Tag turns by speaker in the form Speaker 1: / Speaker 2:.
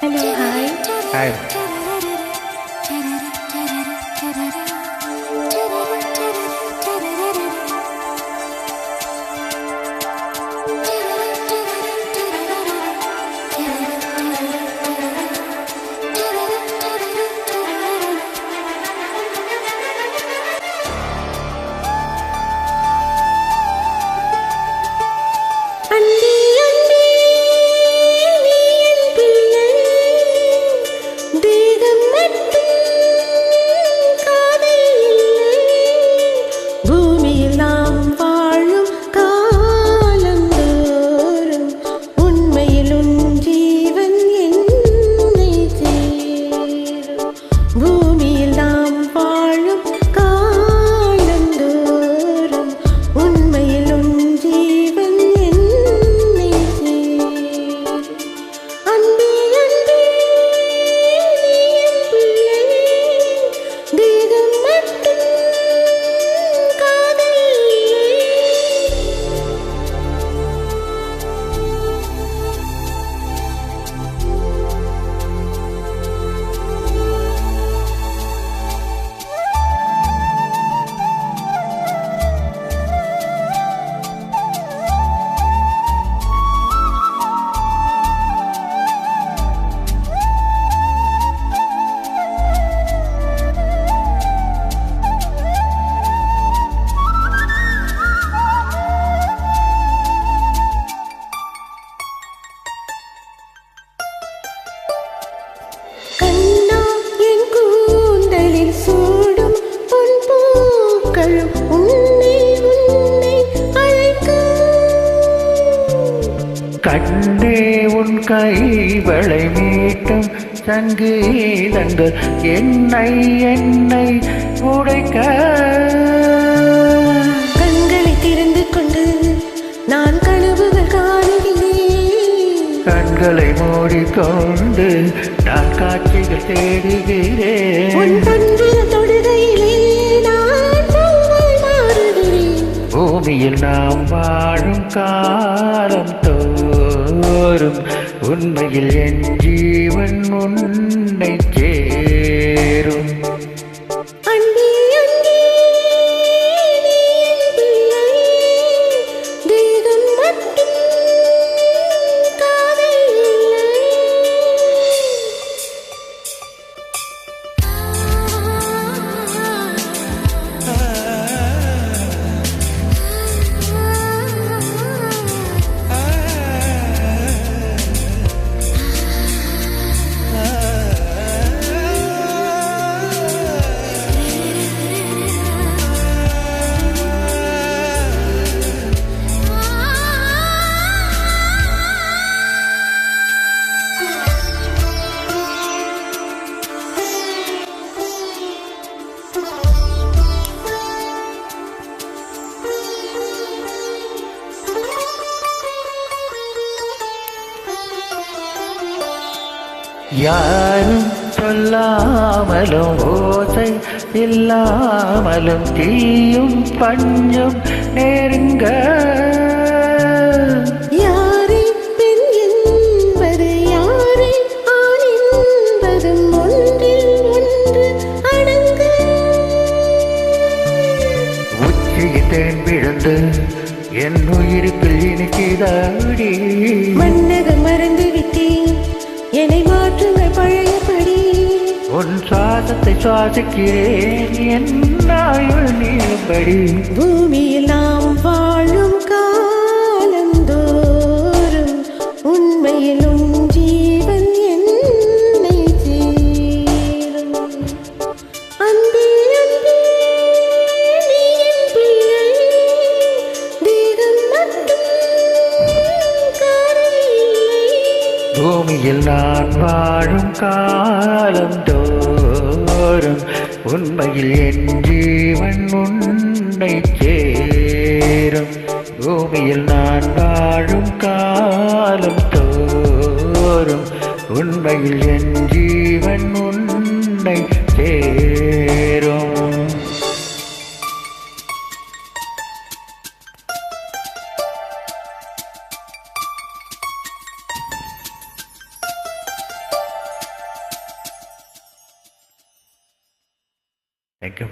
Speaker 1: Hello Hải Hi சேரும் கண்ணே
Speaker 2: உன் கைவளை மீட்டும் சங்கீதங்கள் என்னை என்னை உடைக்க.
Speaker 1: கண்களை திறந்து கொண்டு நான் கனவுகள் காணுகிறேன்.
Speaker 2: கண்களை மூடிக்கொண்டு நான் காட்சிகள் தேடுகிறேன். பூமியில் நாம் வாழும் காலம் தோறும் உண்மையில் என் ஜீவன் உன்னை சேரும் யாரும் சொல்லாமலும் ஓசை இல்லாமலும் தீயும் பஞ்சும் நெருங்க. விழுந்து என் உயிருக்குள் இனிக்குதாடி
Speaker 1: மன்னகம் மறந்து விட்டேன்
Speaker 2: உன் சுவாசத்தை சுவாசிக்கிறேன். என் ஆயுள் நீளும்படி
Speaker 1: பூமியில் நாம் வாழும்
Speaker 2: பூமியில் நான் வாழும் காலம் தோறும் உண்மையில் என் ஜீவன் உன்னை சேரும். பூமியில் நான் வாழும் காலம் தோறும் உண்மையில் என் ஜீவன் உன்னை சேரும். Thank you.